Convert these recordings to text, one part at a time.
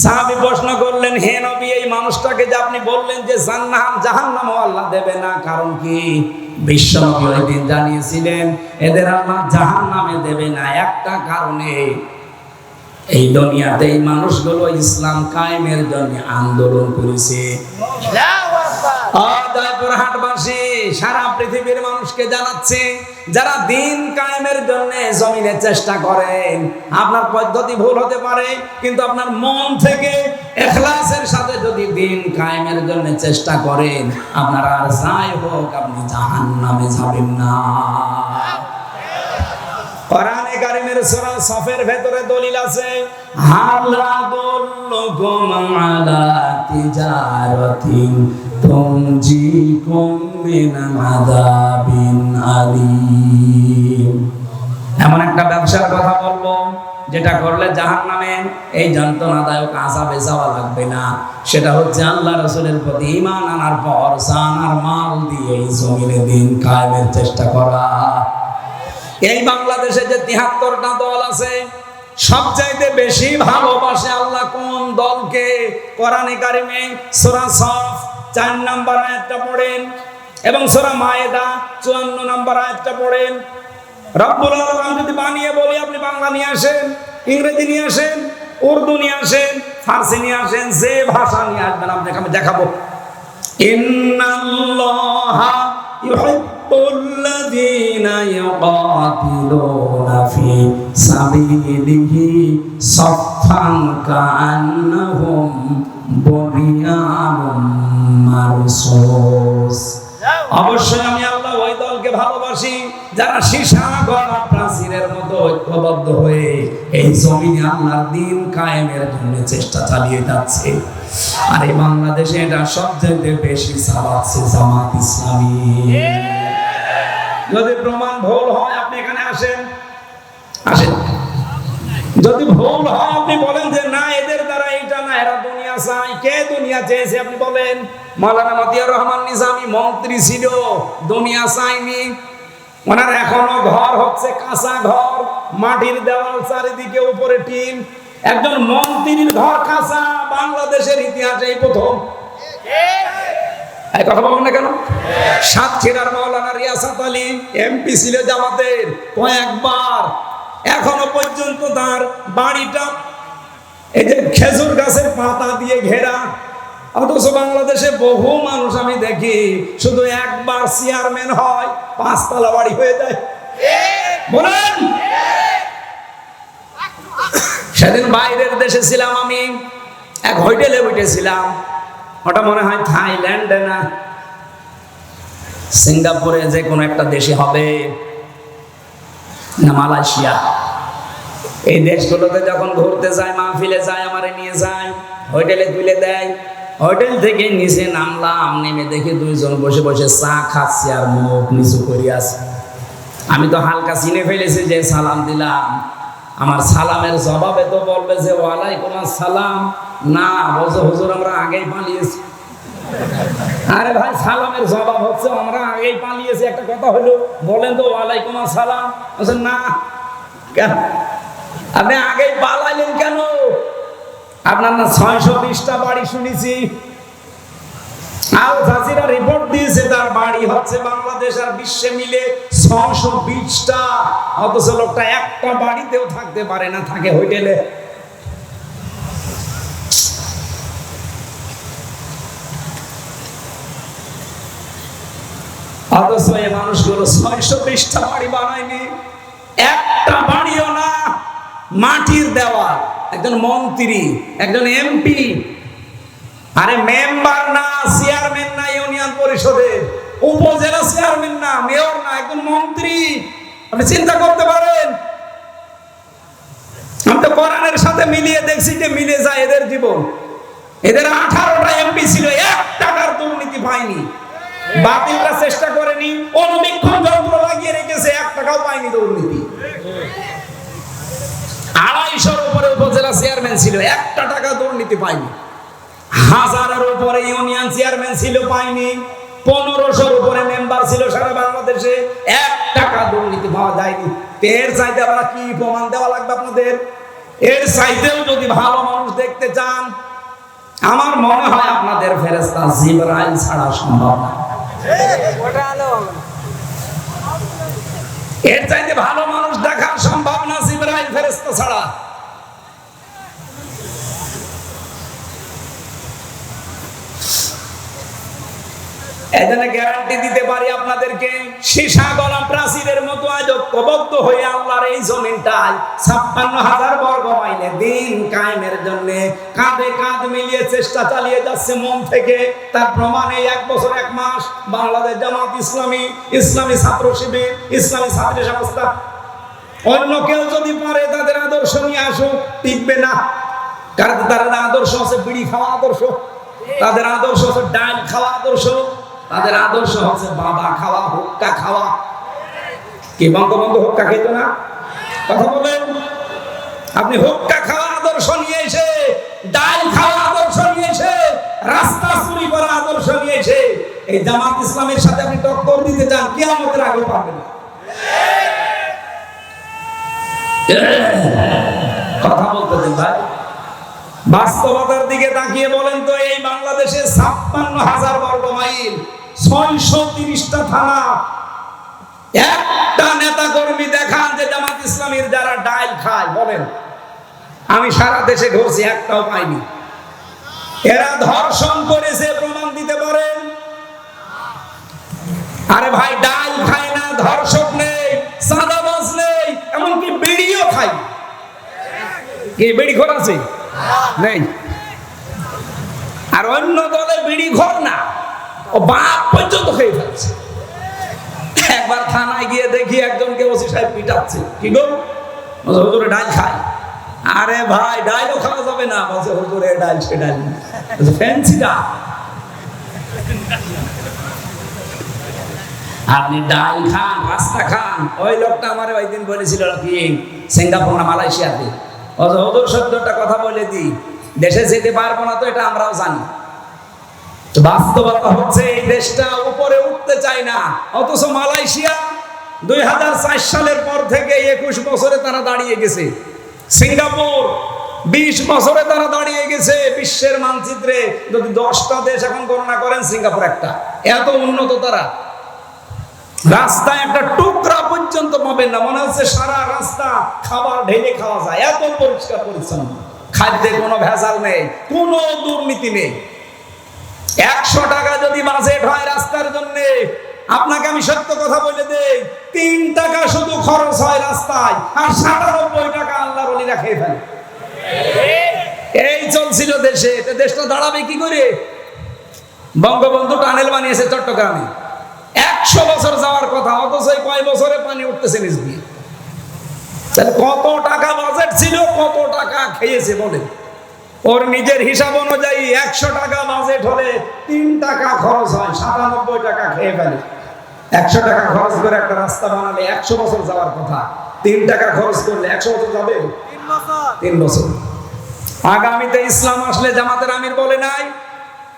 সাহাবী প্রশ্ন করলেন, হে নবী, এই মানুষটাকে যে আপনি বললেন যে জাহান্নাম জাহান্নাম আল্লাহ দেবে না, কারণ কি? বিশ্ব নবী ওই দিন জানিয়েছিলেন, এদের আল্লাহ জাহান্নামে দেবে না, একটা কারণে। এই দুনিয়াতে এই মানুষগুলো ইসলাম কায়েমের জন্য আন্দোলন করেছে। সারা পৃথিবীর মানুষকে জানাচ্ছে, যারা দিন কায়েমের জন্য জমিনে চেষ্টা করেন। আপনার পদ্ধতি ভুল হতে পারে, কিন্তু আপনার মন থেকে এখলাসের সাথে যদি দিন কায়েমের জন্য চেষ্টা করেন, আপনার আর যাই হোক, আপনি জাহান নামে যাবেন না। কোরআনে কারিমের সূরা সফের ভেতরে দলিল আছে হাল্লা দুল্লুকুম আলা তিজারাতিন তুনজিকুম মিন এমন একটা ব্যবসার কথা বলব, যেটা করলে জাহান নামে এই যন্ত্রণাদায়ক আজাবে যাওয়া লাগবে না। সেটা হচ্ছে আল্লাহ রসুলের প্রতি ইমান আনার পর জান আর মাল দিয়ে এই জমিনে দিন কায়েমের চেষ্টা করা। এই বাংলাদেশে যে তিহাত্তরটা দল আছে, সবচাইতে বেশি ভালোবাসে আল্লাহ কোন দলকে? কোরআনে কারিমে সূরা সফ চার নাম্বার আয়াতটা পড়েন এবং সূরা মায়েদা চুয়ান্ন নাম্বার আয়াতটা পড়েন। রব্বুল আলামিন যদি বানিয়ে বলি, আপনি বাংলা নিয়ে আসেন, ইংরেজি নিয়ে আসেন, উর্দু নিয়ে আসেন, ফার্সি নিয়ে আসেন, যে ভাষা নিয়ে আসবেন, আমি দেখাবো ইন্নাল্লাহা মারসুস। অবশ্যই আমি আল্লাহ ওই দলকে ভালোবাসি যারা গড়া প্রাচীরের মতো ঐক্যবদ্ধ হয়ে এই জমিনে দিন কায়েমের জন্য চেষ্টা চালিয়ে যাচ্ছে। আর এই বাংলাদেশে এটা সবচেয়ে বেশি জামাত ইসলামী। যদি প্রমাণ ভুল হয়, আপনি এখানে আসেন। আসেন। যদি ভুল হয়, আপনি বলেন যে না, এদের দুনিয়া চেয়েছে আপনি বলেন। মাওলানা মতিয়ার রহমান নিজামী মন্ত্রী ছিল, দুনিয়া চাইনি। ওনার এখনও ঘর হচ্ছে কাঁচা ঘর, মাটির দেওয়াল চারিদিকে উপরে টিন। একজন মন্ত্রীর ঘর কাঁচা, বাংলাদেশের ইতিহাসে এই প্রথম কথা বলবেন না কেন? সাতক্ষীরার মাওলানা রিয়াসাত আলী, এমপি ছিল জামাতের কয়েকবার। এখনও পর্যন্ত তার বাড়িটা এই যে খেজুর গাছের পাতা দিয়ে ঘেরা, অথচ বাংলাদেশে বহু মানুষ আমি দেখি শুধু একবার চেয়ারম্যান হয়, পাঁচতলা বাড়ি হয়ে যায়। সেদিন বাইরের দেশে ছিলাম আমি, এক হোটেলে উঠেছিলাম ওটা মনে হয় থাইল্যান্ডে না, সিঙ্গাপুরে যে কোনো একটা দেশে হবে না, মালয়েশিয়া। এই দেশগুলোতে যখন ঘুরতে যায়, মাহফিলে যায়, আমারে নিয়ে যায়, হোটেলে তুলে দেয়, হোটেল থেকে নিচে নামলাম, নেমে দেখি দুইজন বসে বসে চা খাচ্ছে আর মুখ নিচু করি আছে। আমি তো হালকা চিনে ফেলেছি যে সালাম দিলাম। আমার সালামের জবাবে তো বলবে যে, ওয়ালাইকুম সালাম না, বলছে, হুজুর, আমরা আগেই পালিয়েছি। আরে ভাই, সালামের জবাব হচ্ছে, আমরা আগেই পালিয়েছি। একটা কথা হলো, বলেন তো, ওয়ালাইকুম আসসালাম। না। আপনি আগেই পালাইলেন কেন? আপনার না ছয়শো বিশটা বাড়ি শুনেছি। রিপোর্ট দিয়েছে, তার বাড়ি হচ্ছে বাংলাদেশ আর বিশ্বে মিলে ছশো বিশটা। অথচ একটা বাড়িতেও থাকতে পারে না, থাকে হোটেলে। মানুষগুলো ছয়শো বিশটা বাড়ি বানায়নি। মাটির দেওয়া একজন মন্ত্রী, একজন এমপি, আরে মেম্বার না, চেয়ারম্যান না ইউনিয়ন পরিষদের উপজেলা চেয়ারম্যান না, মেয়র না, একজন মন্ত্রী। আপনি চিন্তা করতে পারেন? আমি তো কোরআনের সাথে মিলিয়ে দেখছি যে মিলে যায় এদের জীবন। এদের আঠারোটা এমপি ছিল, এক টাকার দুর্নীতি পায়নি। বাতিলরা চেষ্টা করেনি, অনুবীক্ষণ যন্ত্র লাগিয়ে রেখেছে, এক টাকাও পায়নি দুর্নীতি। আড়াইশোর উপরে উপজেলা চেয়ারম্যান ছিল একটা টাকা দুর্নীতি পায়নি। হাজারের উপরে ইউনিয়ন চেয়ারম্যান ছিল পাইনি পনেরোশোর উপরে মেম্বার ছিল সারা বাংলাদেশে এক টাকা দুর্নীতি পাওয়া যায়নি। এর চাইতে আমরা কি প্রমাণ দেওয়া লাগবে আপনাদের? এর চাইতেও যদি ভালো মানুষ দেখতে চান আমার মনে হয় আপনাদের ফেরেস্তা জিবরাইল ছাড়া সম্ভব না। এর চাইতে ভালো মানুষ দেখা সম্ভব ছাড়া। এজন্য গ্যারান্টি দিতে পারি আপনাদেরকে, সীসা গলা প্রাচীরের মতো হয়ে আল্লাহর এই ছাপ্পান্ন হাজার বর্গ মাইলে দিন কায়েমের জন্য কাঁধে কাঁধ মিলিয়ে চেষ্টা চালিয়ে যাচ্ছে মন থেকে। তার প্রমাণে এক বছর, এক মাস বাংলাদেশ জামাত ইসলামী ইসলামী ছাত্র শিবির, ইসলামী ছাত্র সংস্থা অন্য কেউ যদি পারে তাদের আদর্শ নিয়ে আসো, টিকবে না। কারণ তাদের আদর্শ আছে বিড়ি খাওয়া আদর্শ, তাদের আদর্শ আছে ডাল খাওয়া আদর্শ, তাদের আদর্শ হচ্ছে বাবা খাওয়া, হুক্কা খাওয়া। কি বঙ্গবন্ধু হুক্কা খেত না? কথা বলেন। আপনি হুক্কা খাওয়া আদর্শ নিয়ে এসে, ডাল খাওয়া আদর্শ নিয়ে এসে, রাস্তা চুরি করা আদর্শ নিয়ে এসে, এই জামাত ইসলামের সাথে আপনি টক্কর দিতে চান কি আমাদের আগে পাবেন না। কথা বলতে ভাই। বাস্তবতার দিকে তাকিয়ে বলেন তো, এই বাংলাদেশে ছাপ্পান্ন হাজার বর্গ মাইল, ছয়শো তিরিশটা থানা। একটা নেতা কর্মী দেখান যে জামাত ইসলামীর যারা ডাইল খায়, বলেন। আমি সারা দেশে ঘুরছি, একটাও পাইনি। এরা ধর্ষণ করেছে, প্রমাণ দিতে পারেন? আরে ভাই, ডাল খায় না, ধর্ষক খাই কি বিড়ি ঘর আছে? নেই। আর অন্য দলে বিড়ি ঘর না। ও বাপ পর্যন্ত খেয়ে ফেলছে একবার থানায় গিয়ে দেখি একজনকে ওসি সাহেব পিটাচ্ছে। কি গো? হুজুরে ডাল খায় আরে ভাই ডাইলও খাওয়া যাবে না। বলছে, হুজুরে ডাল সে ডাল ফ্যান্সি ডাল। আপনি ডাল খান, রাস্তা খান। ওই লোকটা আমার ওই দিন বলেছিল কি সিঙ্গাপুর না মালয়েশিয়াতে? হদুর সত্যটা কথা বলে দিই। দেশে যেতে পারব না তো, এটা আমরাও জানি। বাস্তবতা হচ্ছে, এই দেশটা উপরে উঠতে চায় না। অথচ মালয়েশিয়া দুই হাজার চার সালের পর থেকে একুশ বছরে তারা দাঁড়িয়ে গেছে। সিঙ্গাপুর বিশ বছরে তারা দাঁড়িয়ে গেছে বিশ্বের মানচিত্রে। যদি দশটা দেশ এখন গণনা করেন, সিঙ্গাপুর একটা। এত উন্নত তারা। রাস্তায় একটা টুকরা পর্যন্ত পাবেন না, মনে হচ্ছে সারা রাস্তা খাবার ঢেলে খাওয়া যায়। এত পরিষ্কার পরিচ্ছন্ন। খাদ্যে কোনো ভেজাল নেই, কোনো দুর্নীতি নেই। একশো টাকা যদি বাজেট হয় রাস্তার জন্য, আপনাকে আমি সত্য কথা বলে দেই, তিন টাকা শুধু খরচ হয় রাস্তায়, আর সাতানব্বই টাকা আল্লাহর অলিরা খেয়ে ফেলে। এই চলছিল দেশে দেশটা দাঁড়াবে কি করে? বঙ্গবন্ধু টানেল বানিয়েছে চট্টগ্রামে। একশো বছর যাওয়ার কথা অথচ কয় বছরে পানি উঠতেছে নিজ দিয়ে। তাহলে কত টাকা বাজেট ছিল কত টাকা খেয়েছে বলে? ওর নিজের হিসাব অনুযায়ী একশো টাকা বাজেট হলে তিন টাকা খরচ হয় সাতানব্বই টাকা খেয়ে ফেলে। একশো টাকা খরচ করে একটা রাস্তা বানালে একশো বছর যাওয়ার কথা। তিন টাকা খরচ করলে একশো বছর যাবে? তিন বছর। আগামীতে ইসলাম আসলে জামাতের আমির বলে নাই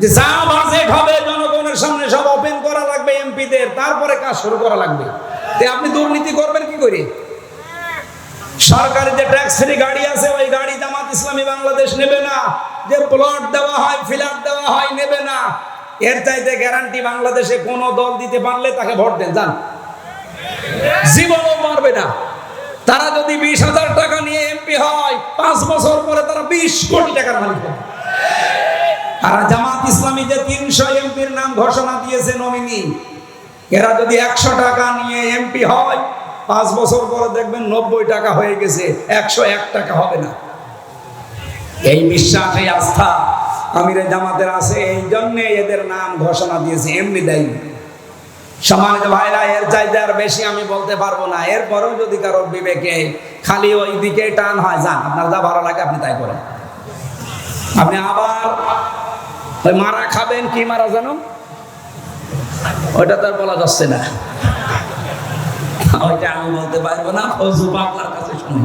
যে যা বাজেট হবে জনগণের সামনে সব ওপেন করা লাগবে এমপিদের, তারপরে কাজ শুরু করা লাগবে। তে আপনি দুর্নীতি করবেন কি করে? সরকারি যে ট্যাক্স ফ্রি গাড়ি আছে, ওই গাড়ি জামাত ইসলামী বাংলাদেশ নেবে না। যে প্লট দেওয়া হয় ফিলার দেওয়া হয়, নেবে না। এর চাইতে গ্যারান্টি বাংলাদেশে কোন দল দিতে পারলে তাকে ভোট দেন, যান। জীবনও মারবে না। তারা যদি বিশ হাজার টাকা নিয়ে এমপি হয়, পাঁচ বছর পরে তারা বিশ কোটি টাকার মালিক হবে। আর জামাত ইসলামী যে তিনশো এমপির নাম ঘোষণা দিয়েছে নমিনি, এরা যদি একশো টাকা নিয়ে এমপি হয়, পাঁচ বছর পরে দেখবেন নব্বই টাকা হয়ে গেছে, একশো এক টাকা হবে না। এই বিশ্বাস, এই আস্থা আমিরে জামাতের আছে, এই জন্যে এদের নাম ঘোষণা দিয়েছে, এমনি দেয়। সমানিত ভাইরা, এর চাইতে আর বেশি আমি বলতে পারব না, এরপরেও যদি কারোর বিবেকে খালি ওই দিকে টান হয়, যান, আপনার যা ভালো লাগে আপনি তাই করেন। আপনি আবার ওই মারা খাবেন কি মারা জানো? ওইটা আর বলা যাচ্ছে না। ওইটা আমি বলতে পারব না ফজু পাগলার কাছে শুনি।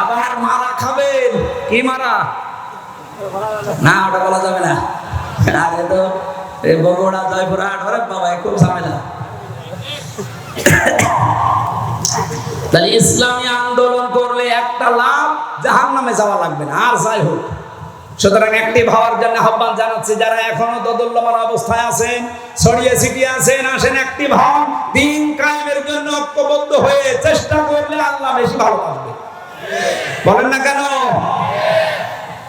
আবার মারা খাবেন, কি মারা? না, ওটা বলা যাবে না। আরে তো বগুড়া জয়পুরহাট ওরে বাবা খুব ঝামেলা। তাহলে ইসলামী আন্দোলন করলে একটা লাভ জাহান নামে যাওয়া লাগবে না, আর যাই হোক। সুতরাং একটি হওয়ার জন্য আহ্বান জানাচ্ছে, যারা এখনও দদুল্যমান অবস্থায় আছেন, ছড়িয়ে ছিটিয়ে আছেন, আসেন একটি হন দিন কায়েমের জন্য ঐক্যবদ্ধ হয়ে চেষ্টা করলে আল্লাহ বেশি ভালো লাগবে বলেন না কেন?